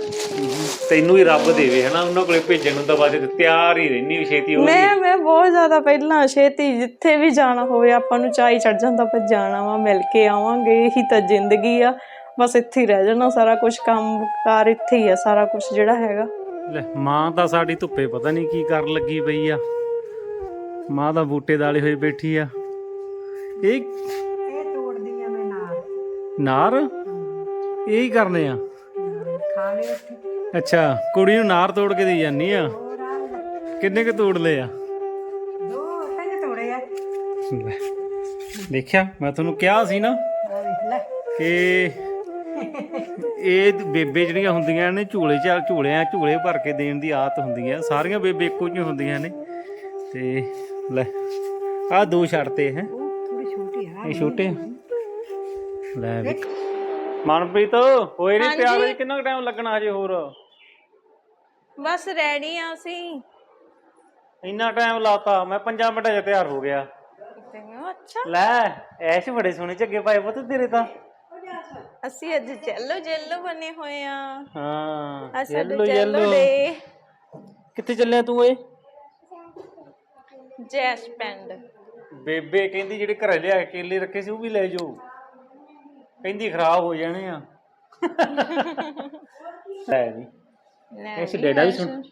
ਤੈਨੂੰ ਹੀ ਰੱਬ ਦੇਵੇ ਹਨਾ? ਉਹਨਾਂ ਕੋਲੇ ਭੇਜਣ ਨੂੰ ਤਾਂ ਬਾਅਦ ਚ ਤਿਆਰ ਹੀ ਰਹਿਣੀ ਵੀ ਛੇਤੀ ਮੈਂ ਮੈਂ ਬਹੁਤ ਜ਼ਿਆਦਾ ਪਹਿਲਾਂ ਛੇਤੀ ਜਿੱਥੇ ਵੀ ਜਾਣਾ ਹੋਵੇ ਆਪਾਂ ਨੂੰ ਚਾਈ ਚੜ ਜਾਂਦਾ ਪਰ ਜਾਣਾ ਵਾ ਮਿਲ ਕੇ ਆਵਾਂਗੇ ਇਹੀ ਤਾਂ ਜ਼ਿੰਦਗੀ ਆ। ਬਸ ਇੱਥੇ ਹੀ ਰਹਿ ਜਾਣਾ ਸਾਰਾ ਕੁਝ ਕੰਮ ਕਾਰ ਇੱਥੇ ਹੀ ਆ ਸਾਰਾ ਕੁਝ ਜਿਹੜਾ ਹੈਗਾ। ਲੈ ਮਾਂ ਤਾਂ ਸਾਡੀ ਧੁੱਪੇ ਪਤਾ ਨਹੀਂ ਕੀ ਕਰਨ ਲੱਗੀ ਪਈ ਆ। ਮਾਂ ਤਾਂ ਬੂਟੇ ਦਾਲੇ ਹੋਈ ਬੈਠੀ ਆ। ਇਹ ਇਹ ਤੋੜਦੀ ਆ ਮੈਂ ਨਾਲ ਨਾਰ? ਇਹ ਹੀ ਕਰਨੇ ਆ। ਖਾ ਲੈ ਉੱਥੇ। ਅੱਛਾ ਕੁੜੀ ਨੂੰ ਨਾਰ ਤੋੜ ਕੇ ਦੇਈ ਜਾਨੀ ਆ? ਕਿੰਨੇ ਕੁ ਤੋੜ ਲਏ ਆ? ਦੋ ਤਿੰਨ ਤੋੜੇ ਆ। ਲੈ, ਦੇਖਿਆ ਮੈਂ ਤੁਹਾਨੂੰ ਕਿਹਾ ਸੀ ਨਾ ਆ ਵੇਖ ਲੈ। ਕਿ ਇਹ ਬੇਬੇ ਜਿਹੜੀਆਂ ਹੁੰਦੀਆਂ ਨੇ ਝੂਲੇ ਚਾਲ ਝੂਲਿਆਂ ਝੂਲੇ ਭਰ ਕੇ ਦੇਣ ਦੀ ਆਦਤ ਹੁੰਦੀ ਆ। ਸਾਰੀਆਂ ਬੇਬੇ ਇੱਕੋ ਜਿਹੀਆਂ ਹੁੰਦੀਆਂ ਨੇ। ਤੇ ਲੈ ਆ ਦੋ ਛੱਡਤੇ ਹੈ। ਉਹ ਥੋੜੀ ਛੋਟੀ ਆ ਇਹ ਛੋਟੇ ਆ? ਲੈ ਵੀ ਮਨਪ੍ਰੀਤ ਹੋਏ ਨਹੀਂ ਤਿਆਰ ਹੋਏ ਕਿੰਨਾ ਟਾਈਮ ਲੱਗਣਾ ਹਜੇ ਹੋਰ? ਬਸ ਰੈਡੀ ਆ ਅਸੀਂ। ਇੰਨਾ ਟਾਈਮ ਲਾਤਾ ਮੈਂ 5 ਮਿੰਟਾਂ 'ਚ ਤਿਆਰ ਹੋ ਗਿਆ। ਅੱਛਾ। ਲੈ ਐਸ਼ ਬੜੇ ਸੋਹਣੇ ਝੱਗੇ ਪਾਏ ਪੁੱਤ ਤੇਰੇ ਤਾਂ। ਅਸੀਂ ਅੱਜ ਜੈਲੋ ਜੈਲੋ ਬਣੇ ਹੋਏ ਆ। ਹਾਂ ਆ ਸਾਡੇ yellow, ਜੈਲੋ yellow। ਡੇ ਕਿੱਥੇ ਚੱਲਿਆ ਤੂੰ ਓਏ ਜੈਸ ਪੈਂਡ। ਬੇਬੇ ਕਹਿੰਦੀ ਜਿਹੜੇ ਘਰੇ ਲਿਆ ਕੇ ਕੇਲੇ ਰੱਖੇ ਸੀ ਉਹ ਵੀ ਲੈ ਜਾਓ। ਕਹਿੰਦੀ ਖਰਾਬ ਹੋ ਜਾਣੇ ਆ। ਲੈ ਜੀ। ਇਸ ਡੇੜਾ ਵੀ ਸੁਣ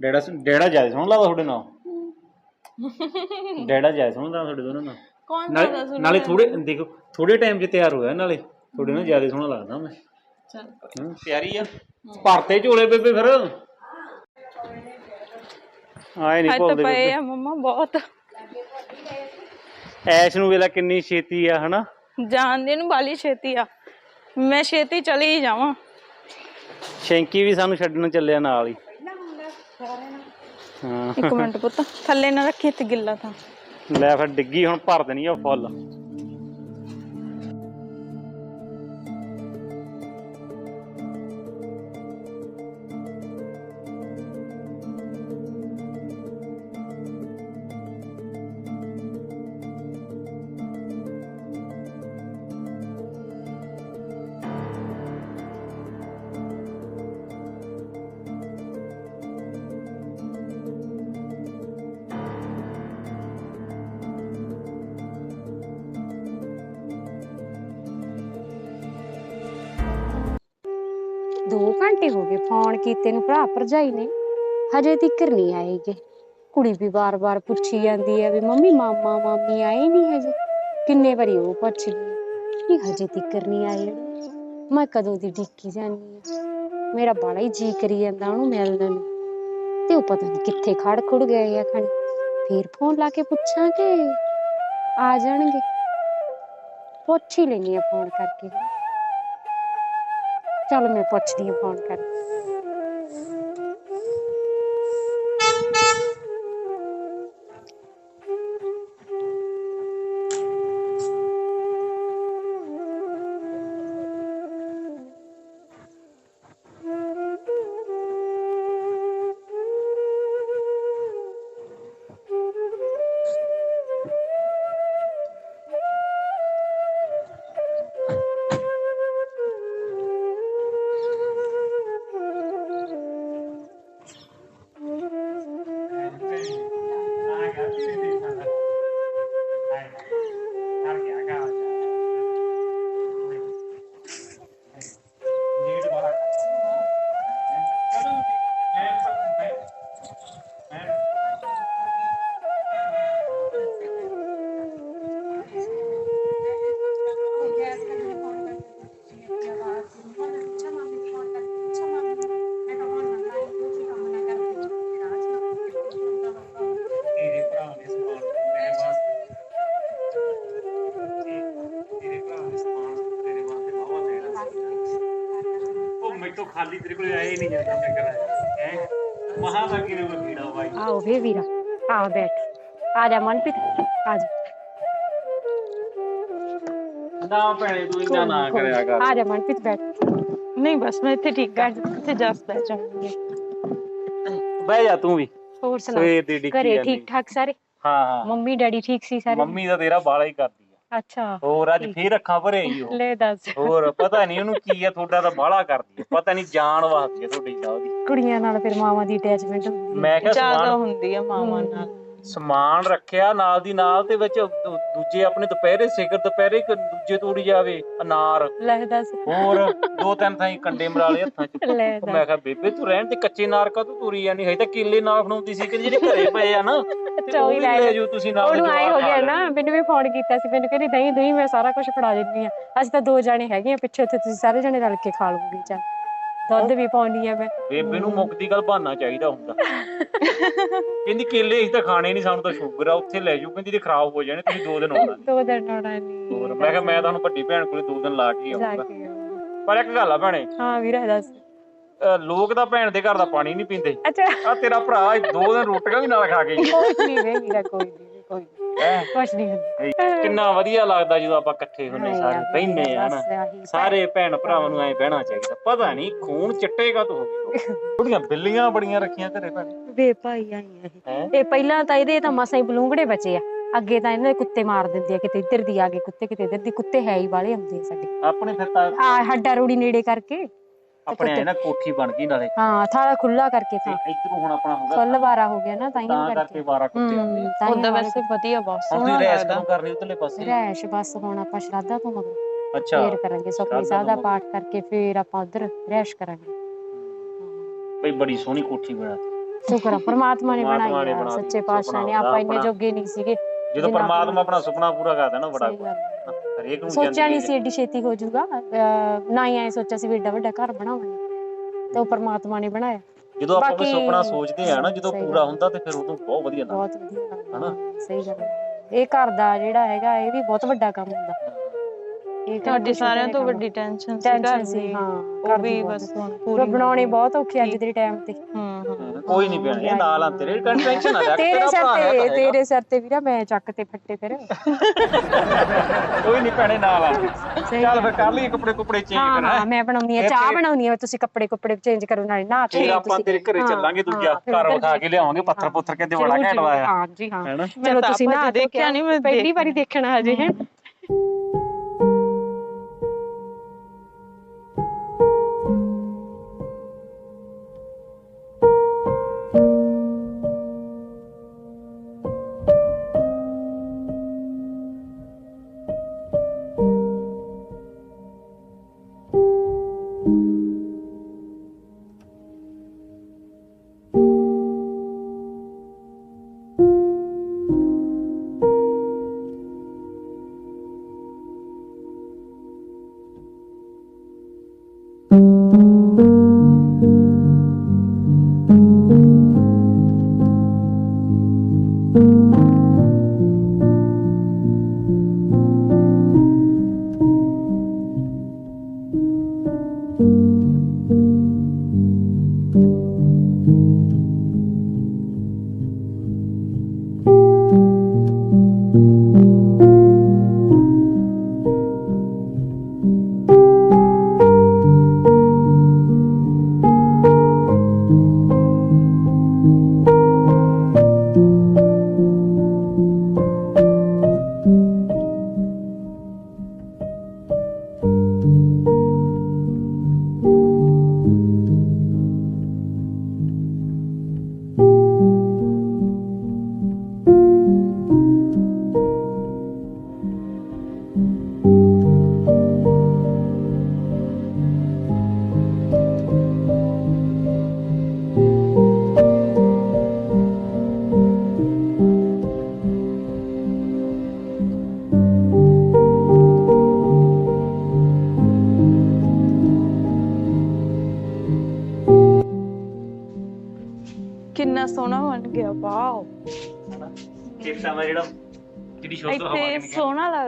ਡੇੜਾ ਸੁਣ ਡੇੜਾ ਜ਼ਿਆਦਾ ਸੋਹਣਾ ਲੱਗਦਾ ਤੁਹਾਡੇ ਨਾਲ? ਡੇੜਾ ਜ਼ਿਆਦਾ ਸੋਹਣਾ ਲੱਗਦਾ ਤੁਹਾਡੇ ਦੋਨਾਂ ਨਾਲ? ਕੌਣ ਨਾਲੇ ਨਾਲੇ ਥੋੜੇ ਦੇਖੋ ਥੋੜੇ ਟਾਈਮ 'ਚ ਤਿਆਰ ਹੋਇਆ ਨਾਲੇ। ਤੁਹਾਡੇ ਨਾਲ ਜ਼ਿਆਦਾ ਸੋਹਣਾ ਲੱਗਦਾ ਮੈਂ। ਚੱਲ। ਹੂੰ, ਤਿਆਰੀ ਆ? ਭਰਤੇ ਝੋਲੇ ਬੇਬੇ ਫਿਰ। ਆਏ ਨਹੀਂ ਹੱਥ ਭੁੱਲਦੇ ਪਏ ਬੇਬੇ। ਆ ਮੰਮਾ ਬਹੁਤ। ਐਸ਼ ਨੂੰ ਵੇਲਾ ਕਿੰਨੀ ਛੇਤੀ ਆ ਹਨਾ? ਜਾਣਦੇ ਨੂੰ ਬਾਲੀ ਛੇਤੀ ਆ। ਮੈਂ ਛੇਤੀ ਚਲੀ ਹੀ ਜਾਵਾਂ। ਸ਼ੈਂਕੀ ਵੀ ਸਾਨੂੰ ਛੱਡਣ ਚੱਲਿਆ ਨਾਲ ਹੀ। ਹਾਂ। ਇੱਕ ਮਿੰਟ ਪੁੱਤ ਥੱਲੇ ਨਾ ਰੱਖੀ ਤੇ ਗਿੱਲਾ ਤਾਂ ਲੈ ਫਿਰ ਡਿੱਗੀ ਹੁਣ ਭਰ ਦੇਣੀ ਆ ਫੁੱਲ। ਘੰਟੇ ਹੋ ਗਏ ਫੋਨ ਕੀਤੇ ਨੂੰ, ਭਰਾ ਭਰਜਾਈ ਨੇ। ਹਜੇ ਤੱਕ ਨਹੀਂ ਆਏਗੇ। ਕੁੜੀ ਵੀ ਬਾਰ-ਬਾਰ ਪੁੱਛੀ ਜਾਂਦੀ ਹੈ ਵੀ ਮੰਮੀ, ਮਾਮਾ, ਮਾਮੀ ਆਏ ਨਹੀਂ ਹਜੇ? ਕਿੰਨੇ ਵਾਰੀ ਉਹ ਪੁੱਛ ਕਿ ਹਜੇ ਤੱਕ ਨਹੀਂ ਆਏ। ਮੈਂ ਕਦੋਂ ਦੀ ਡਿੱਕੀ ਜਾਂਦੀ ਆ ਮੇਰਾ ਬੜਾ ਹੀ ਜੀ ਕਰੀ ਜਾਂਦਾ ਉਹਨੂੰ ਮਿਲਣ ਨੂੰ। ਤੇ ਉਹ ਪਤਾ ਨਹੀਂ ਕਿੱਥੇ ਖੜ ਖੁੜ ਗਏ ਆ ਖਣੀ। ਫੇਰ ਫੋਨ ਲਾ ਕੇ ਪੁੱਛਾਂ ਕਿ ਆ ਜਾਣਗੇ। ਪੁੱਛ ਹੀ ਲੈਣੀ ਆ ਫੋਨ ਕਰਕੇ। ਚਲ ਮੈਂ ਪੁੱਛਦੀ ਹਾਂ ਫੋਨ ਕਰ ਤੇਰੇ ਕੋਲ ਆਏ ਨਹੀਂ ਜਾਂਦਾ ਮੈਂ ਕਰਾਇਆ ਹੈ? ਮਹਾ ਲੱਗੀ ਨੇ ਵਕੀੜਾ ਬਾਈ ਆਓ ਵੇ ਵੀਰਾ ਆ ਬੈਠ। ਆ ਜਾ ਮਨਪ੍ਰੀਤ ਆ ਜਾ। ਨਾ ਭੈਣੇ ਤੂੰ ਇੰਨਾ ਨਾ ਕਰਿਆ ਕਰ। ਆ ਜਾ ਮਨਪ੍ਰੀਤ ਬੈਠ। ਨਹੀਂ ਬਸ ਮੈਂ ਇੱਥੇ ਠੀਕ ਕਰ ਇੱਥੇ ਜਸ ਬੈ ਜਾਵਾਂਗੀ ਬਹਿ ਜਾ ਤੂੰ ਵੀ। ਹੋਰ ਸੁਣਾ ਸਵੇਰ ਦੀ ਡਿੱਕੀ ਘਰੇ ਠੀਕ ਠਾਕ ਸਾਰੇ? ਹਾਂ ਹਾਂ। ਮੰਮੀ ਡੈਡੀ ਠੀਕ ਸੀ ਸਾਰੇ? ਮੰਮੀ ਦਾ ਤੇਰਾ ਬਾਲਾ ਹੀ ਕਰਦੀ ਅੱਛਾ ਹੋਰ ਅੱਜ ਫੇਰ ਅੱਖਾਂ ਭਰੇ ਆਈ ਉਹ। ਲੈ ਦੱਸ। ਹੋਰ ਪਤਾ ਨਹੀਂ ਉਹਨੂੰ ਕੀ ਆ ਤੁਹਾਡਾ ਤਾਂ ਬਾਲਾ ਕਰਦੀ ਆ। ਪਤਾ ਨਹੀਂ ਜਾਣ ਵਾਸਤੇ ਤੁਹਾਡੀ ਉਹਦੀ। ਕੁੜੀਆਂ ਨਾਲ ਫਿਰ ਮਾਵਾਂ ਦੀ ਅਟੈਚਮੈਂਟ ਹੁੰਦੀ ਹੈ ਮੈਂ ਕਿਹਾ ਜ਼ਿਆਦਾ ਸਮਾਨ ਹੁੰਦੀ ਆ ਮਾਵਾਂ ਨਾਲ। ਸਮਾਨ ਰੱਖਿਆ ਨਾਲ ਦੀ ਨਾਲ ਤੇ ਵਿੱਚ ਦੂਜੇ ਆਪਣੇ ਦੁਪਹਿਰੇ ਸਿਖਰ ਦੁਪਹਿਰੇ ਇੱਕ ਦੂਜੇ ਤੋੜੀ ਜਾਵੇ ਅਨਾਰ। ਲੈ ਦੱਸ ਹੋਰ ਦੋ ਤਿੰਨ ਥਾਈ ਕੰਡੇ ਮਰਾ ਲਏ ਹੱਥਾਂ 'ਚ। ਮੈਂ ਕਿਹਾ ਬੇਬੇ ਤੂੰ ਰਹਿਣ ਤੇ ਕੱਚੇ ਨਾਰ ਕਾ ਤੂੰ ਤੁਰੀ ਜਾਨੀ? ਹਜੇ ਤਾਂ ਕੇਲੇ ਨਾਲ ਬਣਾਉਂਦੀ ਸੀ ਕਿ ਜਿਹੜੇ ਘਰੇ ਪਏ ਆ ਨਾ। ਉਹ ਵੀ ਲੈ ਜਾਓ ਤੁਸੀਂ ਨਾਲ ਉਹਨੂੰ ਆਏ ਹੋ ਗਿਆ। ਨਾ ਮੈਨੂੰ ਵੀ ਫੋਨ ਕੀਤਾ ਸੀ ਮੈਨੂੰ ਕਹਿੰਦੀ ਦਹੀਂ ਦਹੀਂ ਮੈਂ ਸਾਰਾ ਕੁਝ ਫੜਾ ਦਿੰਦੀ ਆ ਅਸੀਂ ਤਾਂ ਦੋ ਜਾਣੇ ਹੈਗੇ ਆ ਪਿੱਛੇ ਉੱਥੇ ਤੁਸੀਂ ਸਾਰੇ ਜਣੇ ਰਲ ਕੇ ਖਾ ਲਓਗੇ ਚੱਲ। ਦੁੱਧ ਵੀ ਪਾਉਣੀ ਆ ਮੈਂ। ਬੇਬੇ ਨੂੰ ਮੁੱਕਦੀ ਗੱਲ ਬਹਾਨਾ ਚਾਹੀਦਾ ਹੁੰਦਾ। ਕਹਿੰਦੀ ਕੇਲੇ ਅਸੀਂ ਤਾਂ ਖਾਣੇ ਨਹੀਂ ਸਾਨੂੰ ਤਾਂ ਸ਼ੂਗਰ ਆ ਉੱਥੇ ਲੈ ਜਾਓ ਕਹਿੰਦੀ ਤੇ ਖਰਾਬ ਹੋ ਜਾਣੇ ਤੁਸੀਂ ਦੋ ਦਿਨ ਆਉਣਾ। ਦੋ ਦਿਨ ਆਉਣਾ ਨਹੀਂ ਹੋਰ ਮੈਂ ਕਿਹਾ ਮੈਂ ਤੁਹਾਨੂੰ ਵੱਡੀ ਭੈਣ ਕੋਲੇ ਦੋ ਦਿਨ ਲਾ ਕੇ ਜਾ ਆਉਂਗਾ। ਪਰ ਇੱਕ ਗੱਲ ਆ ਭੈਣੇ। ਹਾਂ ਵੀਰਾ ਦੱਸ। ਲੋਕ ਤਾਂ ਭੈਣ ਦੇ ਘਰ ਦਾ ਪਾਣੀ ਨਹੀਂ ਪੀਂਦੇ। ਅੱਛਾ। ਆ ਤੇਰਾ ਭਰਾ ਦੋ ਦਿਨ ਰੋਟੀਆਂ ਵੀ ਨਾਲ ਖਾ ਕੇ। ਕੋਈ ਨਹੀਂ ਵੀਰਾ ਕੋਈ ਨਹੀਂ ਕੋਈ। ਹੈਂ? ਕੁਛ ਨਹੀਂ ਹੁੰਦਾ। ਕਿੰਨਾ ਵਧੀਆ ਲੱਗਦਾ ਜਦੋਂ ਆਪਾਂ ਇਕੱਠੇ ਹੁੰਨੇ ਸਾਰੇ ਬਹਿਨੇ ਆ ਨਾ। ਸਾਰੇ ਭੈਣ ਭਰਾਵਾਂ ਨੂੰ ਐ ਬਹਿਣਾ ਚਾਹੀਦਾ। ਪਤਾ ਨਹੀਂ ਖੂਨ ਚਿੱਟੇਗਾ ਤੋਂ ਹੋ ਗਏ ਉਹਦੀਆਂ ਬਿੱਲੀਆਂ ਬੜੀਆਂ ਰੱਖੀਆਂ ਘਰੇ ਭੈਣ ਵੇ ਭਾਈ ਆਈ ਆ ਇਹ। ਹੈ? ਇਹ ਪਹਿਲਾਂ ਤਾਂ ਇਹਦੇ ਤਾਂ ਮਸਾਂ ਹੀ ਬਲੂੰਗੜੇ ਬਚੇ ਆ। ਅੱਗੇ ਤਾਂ ਇਹਨਾਂ ਦੇ ਕੁੱਤੇ ਮਾਰ ਦਿੰਦੇ ਆ ਕਿਤੇ ਇੱਧਰ ਦੀ ਆ ਗਏ ਕੁੱਤੇ ਕਿਤੇ ਇੱਧਰ ਦੀ। ਕੁੱਤੇ ਹੈ ਹੀ ਵਾਲੇ ਆਉਂਦੇ ਆ ਸਾਡੇ। ਆਪਣੇ ਫਿਰ ਤਾਂ ਆ ਹੱਡਾ ਰੂੜੀ ਨੇੜੇ ਕਰਕੇ। ਆਪਣੇ ਐ ਨਾ ਕੋਠੀ ਬਣ ਗਈ ਨਾਲੇ। ਹਾਂ ਥਾਲਾ ਖੁੱਲਾ ਕਰਕੇ ਤੇ ਤਾਂ ਇਧਰੋਂ ਹੁਣ ਆਪਣਾ ਹੋਗਾ ਫੁੱਲ ਵਾਰਾ ਹੋ ਗਿਆ ਨਾ ਤਾਂ ਹੀ ਤਾਂ ਕਰਕੇ। ਕਰਕੇ 12 ਕੁੱਤੇ ਆਉਂਦੇ ਆ। ਤਾਂ ਉਹਦਾ ਵੈਸੇ ਵਧੀਆ ਬਹੁਤ ਹੁਣ ਸੋਹਣਾ ਤੁਸੀਂ ਰੈਸ ਲੱਗਦਾ। ਕਦੋਂ ਕਰਨੀ ਉਧਰਲੇ ਪਾਸੇ। ਰਹਿਸ਼ ਬਸ ਹੁਣ ਆਪਾਂ ਸ਼ਰਾਧਾ ਤੋਂ ਮਗਰ। ਅੱਛਾ। ਫੇਰ ਕਰਾਂਗੇ ਸੁਖਮਨੀ ਸਾਹਿਬ ਦਾ ਪਾਠ ਕਰਕੇ ਫੇਰ ਆਪਾਂ ਉਧਰ ਰਹਿਸ਼ ਕਰਾਂਗੇ। ਬਈ ਬੜੀ ਸੋਹਣੀ ਕੋਠੀ ਬਣਾਤੀ ਸ਼ੁਕਰ ਆ ਪ੍ਰਮਾਤਮਾ ਨੇ ਪ੍ਰਮਾਤਮਾ ਬਣਾਈ ਆ ਬਣਾ ਸੱਚੇ ਪਾਤਸ਼ਾਹ ਨੇ। ਸੁਪਨਾ ਆਪਾਂ ਇੰਨੇ ਆਪਣਾ। ਜੋਗੇ ਨਹੀਂ ਸੀਗੇ ਜਦੋਂ ਜਿੰਨਾ ਪਰਮਾਤਮਾ ਆਪਣਾ ਸੁਪਨਾ ਪੂਰਾ ਕਰ ਦੇਣਾ ਬੜਾ ਸਹੀ ਗੱਲ ਆ। ਹਰੇਕ ਨੂੰ ਸੋਚਿਆ ਨਹੀਂ ਸੀ ਏਡੀ ਛੇਤੀ ਹੋ ਜਾਊਗਾ। ਨਾ ਹੀ ਐ ਸੋਚਿਆ ਸੀ ਵੀ ਏਡਾ ਵੱਡਾ ਘਰ ਬਣਾਵਾਂਗੇ ਤੇ ਉਹ ਪ੍ਰਮਾਤਮਾ ਨੇ ਬਣਾਇਆ। ਜਦੋਂ ਆਪਾਂ ਕੋਈ ਸੁਪਨਾ ਸੋਚਦੇ ਆ ਨਾ ਜਦੋਂ ਪੂਰਾ। ਹੁੰਦਾ ਤੇ ਫਿਰ ਉਦੋਂ ਬਹੁਤ ਵਧੀਆ ਲੱਗਦਾ। ਬਹੁਤ ਵਧੀਆ ਹਨਾ? ਸਹੀ ਗੱਲ। ਇਹ ਘਰ ਦਾ ਜਿਹੜਾ ਹੈਗਾ ਇਹ ਵੀ ਬਹੁਤ ਵੱਡਾ ਕੰਮ ਹੁੰਦਾ। ਇਹ ਤੁਹਾਡੀ ਸਾਰਿਆਂ ਤੋਂ ਵੱਡੀ ਟੈਨਸ਼ਨ ਸੀ ਘਰ ਦੀ। ਹਾਂ ਉਹ ਵੀ। ਬਸ ਹੁਣ ਪੂਰੀ ਬਣਾਉਣੇ ਬਹੁਤ ਔਖੇ ਅੱਜ ਦੇ ਟਾਈਮ ਤੇ। ਹੂੰ ਹੂੰ। ਕੋਈ ਨਹੀਂ ਪੈਣਾ ਇਹ ਨਾਲ ਆ ਤੇਰੇ ਟੈਨਸ਼ਨ ਆ ਜਾ ਤੇਰੇ ਤੇਰਾ ਸਿਰ ਭਰਾ ਹੈ ਤੇ ਤਾਂ ਤੇਰੇ ਸਿਰ ਤੇ ਵੀਰਾ ਮੈਂ ਚੱਕ ਤੇ ਫੱਟੇ ਫਿਰ ਹੈਗਾ। ਕੋਈ ਨਹੀਂ ਭੈਣੇ ਨਾਲ ਆ ਸਹੀ ਚੱਲ ਗੱਲ ਫਿਰ ਕਰ ਲਈ ਕੱਪੜੇ ਕੁਪੜੇ ਚੇਂਜ ਹਾਂ ਕਰਨਾ ਹਾਂ ਮੈਂ ਬਣਾਉਣੀ ਆ ਚਾਹ ਬਣਾਉਣੀ ਆ ਤੁਸੀਂ ਕੱਪੜੇ ਕੁੱਪੜੇ ਚੇਂਜ ਕਰੋ ਨਾਲੇ ਨਾ ਧੋ ਫਿਰ ਲਓ ਆਪਾਂ ਤੁਸੀਂ। ਤੇਰੇ ਘਰੇ ਹਾਂ, ਚੱਲਾਂਗੇ ਦੂਜਾ ਹਾਂ, ਫਿਰ ਘਰ ਉੱਧਰ ਵਿਖਾ ਕੇ ਲਿਆਵਾਂਗੇ ਪੱਥਰ ਪੁੱਥਰ ਕੇ ਤੇ ਬੜਾ ਜ਼ਰੂਰ, ਘੈਂਟ ਜ਼ਰੂਰ, ਲਾਇਆ। ਹਾਂ ਜੀ ਹਾਂ। ਹੈਨਾ ਚਲੋ ਤਾਂ ਤੁਸੀਂ ਆਪਾਂ ਨਾ ਅੱਜ ਦੇਖਿਆ ਨੀ, ਮੈਂ ਪਹਿਲੀ ਦੇਖ- ਵਾਰੀ ਦੇਖਣਾ ਹਜੇ ਹੈ।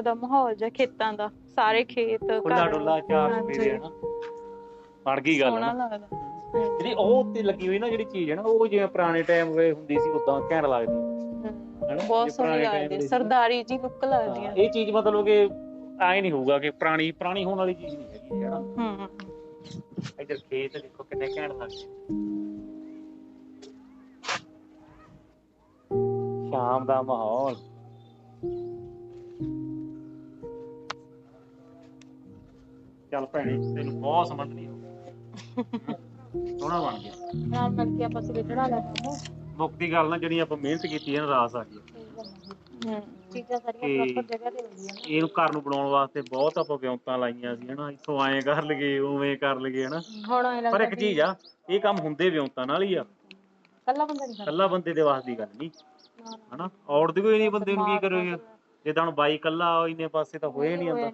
ਲੱਗਦਾ ਮਾਹੌਲ ਜਿਹਾ ਖੇਤਾਂ ਦਾ ਸਾਰੇ ਖੇਤ ਖੁੱਲਾ। ਡੁੱਲਾ ਚਾਰ ਹਨਾ ਬਣ ਗਈ ਗੱਲ ਸੋਹਣਾ ਨਾ। ਲੱਗਦਾ। ਜਿਹੜੀ ਉਹ ਉੱਤੇ ਲੱਗੀ ਹੋਈ ਨਾ ਜਿਹੜੀ ਚੀਜ਼ ਹੈ ਨਾ ਉਹ ਜਿਵੇਂ ਪੁਰਾਣੇ ਟਾਈਮ ਵੇ ਹੁੰਦੀ ਸੀ ਉਦਾਂ ਘੈਂਟ ਲੱਗਦੀ ਹੈਨਾ? ਬਹੁਤ ਜੇ ਸੋਹਣੀ ਲੱਗਦੀ। ਸਰਦਾਰੀ ਜੀ ਲੁੱਕ ਲੱਗਦੀ ਹਾਂ, ਇਹ ਚੀਜ਼ ਮਤਲਬ ਕਿ ਐ ਨਹੀਂ ਹੋਊਗਾ ਕਿ ਪੁਰਾਣੀ ਪੁਰਾਣੀ ਹੋਣ ਵਾਲੀ ਚੀਜ਼ ਨਹੀਂ ਹੈਗੀ ਹੈਨਾ ਹੂੰ ਇੱਧਰ ਖੇਤ ਦੇਖੋ ਕਿੰਨੇ ਘੈਂਟ ਲੱਗਦੇ ਸ਼ਾਮ ਦਾ ਮਾਹੌਲ। ਚੱਲ ਭੈਣੇ ਤੈਨੂੰ ਬਹੁਤ ਸਮਝ ਨਹੀਂ ਆਉਂਦੀ। ਸੋਹਣਾ ਬਣ ਗਿਆ। ਨਾਲ ਮਿਲ ਕੇ ਆਪਾਂ ਸਿਰੇ ਚੜਾ ਲੈਣਾ ਮੁੱਕ ਦੀ ਗੱਲ ਨਾ ਜਿਹੜੀ ਆਪਾਂ ਮਿਹਨਤ ਕੀਤੀ ਹੈ ਨਾ ਰਾਸ ਆ ਗਈ ਹੂੰ ਚੀਜ਼ਾਂ ਸਾਰੀਆਂ ਤੇ- ਪ੍ਰੋਪਰ ਜਗ੍ਹਾ ਤੇ ਹੁੰਦੀਆਂ ਨੇ। ਇਹਨੂੰ ਘਰ ਨੂੰ ਬਣਾਉਣ ਵਾਸਤੇ ਬਹੁਤ ਆਪਾਂ ਵਿਉਂਤਾਂ ਲਾਈਆਂ ਸੀ ਹਨਾ। ਇੱਥੋਂ ਐਂ ਕਰ ਲਗੇ ਉਵੇਂ ਕਰ ਲਗੇ ਹਨਾ। ਪਰ ਇੱਕ ਚੀਜ਼ ਆ ਇਹ ਕੰਮ ਹੁੰਦੇ ਵਿਉਂਤਾਂ ਨਾਲ ਹੀ ਆ। ਕੱਲਾ ਬੰਦਾ ਨਹੀਂ ਕੱਲਾ ਬੰਦੇ ਦੇ ਵਾਸ ਦੀ ਗੱਲ ਨਹੀਂ। ਹਨਾ। ਔੜ ਦੀ ਕੋਈ ਨਹੀਂ ਬੰਦੇ ਨੂੰ ਕੀ ਕਰੋਗੇ? ਜਿੱਦਾਂ ਹੁਣ ਬਾਈ ਕੱਲਾ ਇੰਨੇ ਪਾਸੇ ਤਾਂ ਹੋਏ ਨਹੀਂ ਆਂਦਾ।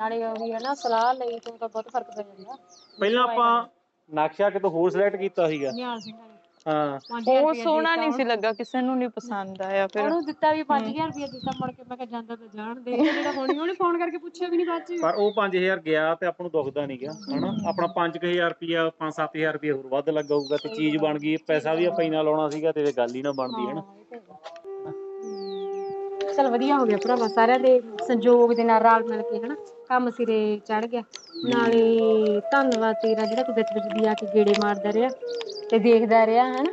ਨਾਲੇ ਉਹ ਵੀ ਹੈ ਨਾ ਸਲਾਹ ਲਈ ਤੋਂ ਤਾਂ ਬਹੁਤ ਫ਼ਰਕ ਪੈ ਜਾਂਦਾ। ਪਹਿਲਾਂ ਆਪਾਂ ਨਕਸ਼ਾ ਕਿਤੋਂ ਹੋਰ ਸਿਲੈਕਟ ਕੀਤਾ ਸੀਗਾ। ਨਿਹਾਲ ਸਿੰਘ ਵਾਲੇ ਹਾਂ। ਉਹ ਸੋਹਣਾ ਨਹੀਂ ਸੀ ਲੱਗਾ ਕਿਸੇ ਨੂੰ ਨਹੀਂ ਪਸੰਦ ਆਇਆ ਫਿਰ। ਉਹਨੂੰ ਦਿੱਤਾ ਵੀ 5000 ਰੁਪਏ ਦਿੱਤਾ ਮੁੜ ਕੇ ਮੈਂ ਕਿਹਾ ਜਾਂਦਾ ਤਾਂ ਜਾਣ ਦੇ। ਜਿਹੜਾ ਹੋਣੀ ਉਹਨੇ ਫੋਨ ਕਰਕੇ ਪੁੱਛਿਆ ਵੀ ਨਹੀਂ ਬਾਅਦ ਚ। ਪਰ ਉਹ 5000 ਗਿਆ ਤੇ ਆਪਾਂ ਨੂੰ ਦੁਖਦਾ ਨਹੀਂ ਗਿਆ ਹਨਾ? ਆਪਣਾ 5000 ਰੁਪਿਆ 5-7000 ਰੁਪਿਆ ਹੋਰ ਵੱਧ ਲੱਗਾਊਗਾ ਤੇ ਚੀਜ਼ ਬਣ ਗਈ ਪੈਸਾ ਵੀ ਆਪਾਂ ਹੀ ਨਾਲ ਲਾਉਣਾ ਸੀਗਾ ਤੇ ਇਹ ਗੱਲ ਹੀ ਨਾ ਬਣਦੀ ਹਨਾ? ਚਲ ਵਧੀਆ ਹੋ ਗਿਆ ਭਰਾਵਾ ਸਾਰਿਆਂ ਦੇ ਸੰਯੋਗ ਦੇ ਨਾਲ ਰਲ ਮਿਲ ਕੇ ਹਨਾ? ਕੰਮ ਸਿਰੇ ਚੜ ਗਿਆ। ਨਾਲੇ ਧੰਨਵਾਦ ਤੇਰਾ ਜਿਹੜਾ ਤੂੰ ਵਿੱਚ ਵਿੱਚ ਦੀ ਆ ਕੇ ਗੇੜੇ ਮਾਰਦਾ ਰਿਹਾ ਤੇ ਦੇਖਦਾ ਰਿਹਾ ਹਨਾ?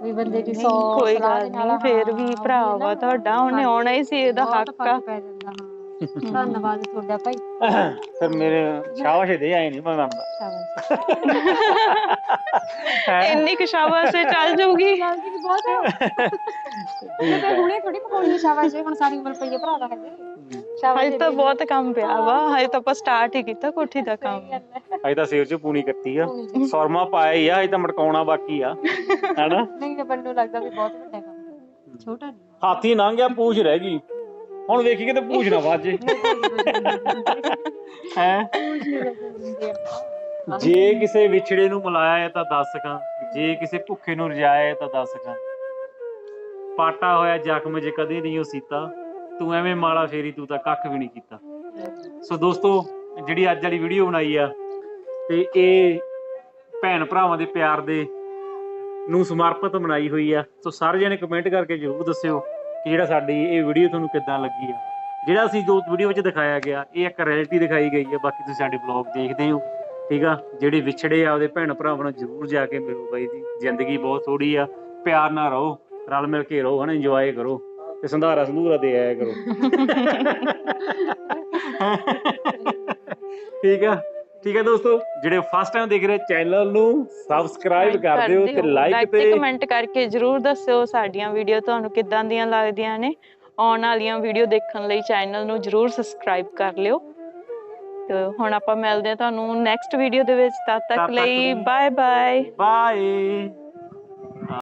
ਵੀ ਬੰਦੇ ਦੀ ਸੌ ਕੋਈ ਸਲਾਹ ਗੱਲ ਨਹੀਂ ਫੇਰ ਵੀ ਭਰਾ ਵਾ ਤੁਹਾਡਾ ਉਹਨੇ ਆਉਣਾ ਹੀ ਸੀ ਇਹਦਾ ਹੱਕ ਆ। ਫ਼ਰਕ ਪੈ ਜਾਂਦਾ ਹਾਂ। ਧੰਨਵਾਦ ਤੁਹਾਡਾ ਭਾਈ। ਫਿਰ ਮੇਰੇ ਸ਼ਾਬਾਸ਼ ਦੇ ਆਏ ਨਹੀਂ ਮੈਂ ਮੰਨਦਾ ਸ਼ਾਬਾਸ਼। ਇੰਨੀ ਕੁ ਸ਼ਾਬਾਸ਼ ਚੱਲ ਜਾਊਗੀ। ਵੀ ਬਹੁਤ ਤੇ ਫਿਰ ਹੁਣੇ ਥੋੜੀ ਪਕਾਉਣੀ ਹੈ ਸ਼ਾਬਾਸ਼ ਇਹ ਹੁਣ ਸਾਰੀ ਉਮਰ ਪਈ ਹੈ ਭਰਾ ਦਾ ਹਜੇ। ਸ਼ਾਬਾਸ਼ ਹਜੇ ਤਾਂ ਬਹੁਤ ਕੰਮ ਪਿਆ ਵਾ ਹਜੇ ਤਾਂ ਆਪਾਂ ਸਟਾਰਟ ਹੀ ਕੀਤਾ ਕੋਠੀ ਦਾ ਕੰਮ। ਅਜੇ ਤਾਂ ਸਿਰ 'ਚ ਪੂਣੀ ਕੱਤੀ ਆ। ਸੁਰਮਾ ਪਾਇਆ ਹੀ ਆ ਅਜੇ ਤਾਂ ਮਟਕਾਉਣਾ ਬਾਕੀ ਆ। ਹੈਨਾ? ਨਹੀਂ ਤਾਂ ਬੰਨੂ ਲੱਗਦਾ ਵੀ ਬਹੁਤ ਵੱਡਾ ਕੰਮ ਹੈ ਛੋਟਾ ਨਹੀਂ ਹਾਥੀ ਲੰਘ ਗਿਆ ਪੂਛ ਰਹਿ ਗਈ। ਹੁਣ ਵੇਖੀ ਕਿਤੇ ਪੂਛ ਨਾ ਵਾਜੇ ਹੈ? ਜੇ ਕਿਸੇ ਵਿਛੜੇ ਨੂੰ ਮਿਲਾਇਆ ਹੈ ਤਾਂ ਦੱਸ ਸਕਾਂ ਜੇ ਕਿਸੇ ਭੁੱਖੇ ਨੂੰ ਰਜਾਇਆ ਹੈ ਤਾਂ ਦੱਸ ਸਕਾਂ ਪਾਟਾ ਹੋਇਆ ਜ਼ਖਮ ਜੇ ਕਦੇ ਨਹੀਂ ਉਹ ਸੀਤਾ। ਤੂੰ ਐਵੇਂ ਮਾਲਾ ਫੇਰੀ ਤੂੰ ਤਾਂ ਕੱਖ ਵੀ ਨਹੀਂ ਕੀਤਾ। ਸੋ ਦੋਸਤੋ ਜਿਹੜੀ ਅੱਜ ਵਾਲੀ ਵੀਡੀਓ ਬਣਾਈ ਆ ਤੇ ਇਹ ਭੈਣ ਭਰਾਵਾਂ ਦੇ ਪਿਆਰ ਦੇ ਨੂੰ ਸਮਰਪਿਤ ਬਣਾਈ ਹੋਈ ਆ। ਸੋ ਸਾਰੇ ਜਣੇ ਕਮੈਂਟ ਕਰਕੇ ਜਰੂਰ ਦੱਸਿਓ। ਕਿ ਜਿਹੜਾ ਸਾਡੀ ਇਹ ਵੀਡੀਓ ਤੁਹਾਨੂੰ ਕਿੱਦਾਂ ਲੱਗੀ ਆ। ਜਿਹੜਾ ਅਸੀਂ ਜੋ ਵੀਡੀਓ ਵਿੱਚ ਦਿਖਾਇਆ ਗਿਆ ਇਹ ਇੱਕ ਰਿਐਲਿਟੀ ਦਿਖਾਈ ਗਈ ਆ। ਬਾਕੀ ਤੁਸੀਂ ਸਾਡੇ ਬਲੌਗ ਦੇਖਦੇ ਹੋ ਠੀਕ ਆ? ਜਿਹੜੇ ਵਿਛੜੇ ਆ ਉਹਦੇ ਭੈਣ ਭਰਾਵਾਂ ਨੂੰ ਜਰੂਰ ਜਾ ਕੇ ਮਿਲੋ ਬਾਈ ਜੀ। ਜ਼ਿੰਦਗੀ ਬਹੁਤ ਥੋੜੀ ਆ। ਪਿਆਰ ਨਾਲ ਰਹੋ ਰਲ ਮਿਲ ਕੇ ਰਹੋ ਹਨਾ? ਇੰਜੋਏ ਕਰੋ। ਤੇ ਸੰਧਾਰਾ ਸੰਧੂਰਾ ਦੇ ਆਇਆ ਕਰੋ। ਠੀਕ ਆ? ਠੀਕ ਆ ਦੋਸਤੋ ਜਿਹੜੇ ਫਸਟ ਟਾਈਮ ਦੇਖ ਰਹੇ ਚੈਨਲ ਨੂੰ ਸਬਸਕ੍ਰਾਈਬ ਕਰ ਦਿਓ ਤੇ ਲਾਈਕ ਤੇ ਕਮੈਂਟ ਕਰਕੇ ਜਰੂਰ ਦੱਸਿਓ ਸਾਡੀਆਂ ਵੀਡੀਓ ਤੁਹਾਨੂੰ ਕਿੱਦਾਂ ਦੀਆਂ ਲੱਗਦੀਆਂ ਨੇ। ਆਉਣ ਵਾਲੀਆਂ ਵੀਡੀਓ ਦੇਖਣ ਲਈ ਚੈਨਲ ਨੂੰ ਜਰੂਰ ਸਬਸਕ੍ਰਾਈਬ ਕਰ ਲਿਓ। ਤੇ ਹੁਣ ਆਪਾਂ ਮਿਲਦੇ ਹਾਂ ਤੁਹਾਨੂੰ ਨੈਕਸਟ ਵੀਡੀਓ ਦੇ ਵਿੱਚ। ਤਦ ਤੱਕ ਲਈ ਬਾਏ ਬਾਏ ਬਾਏ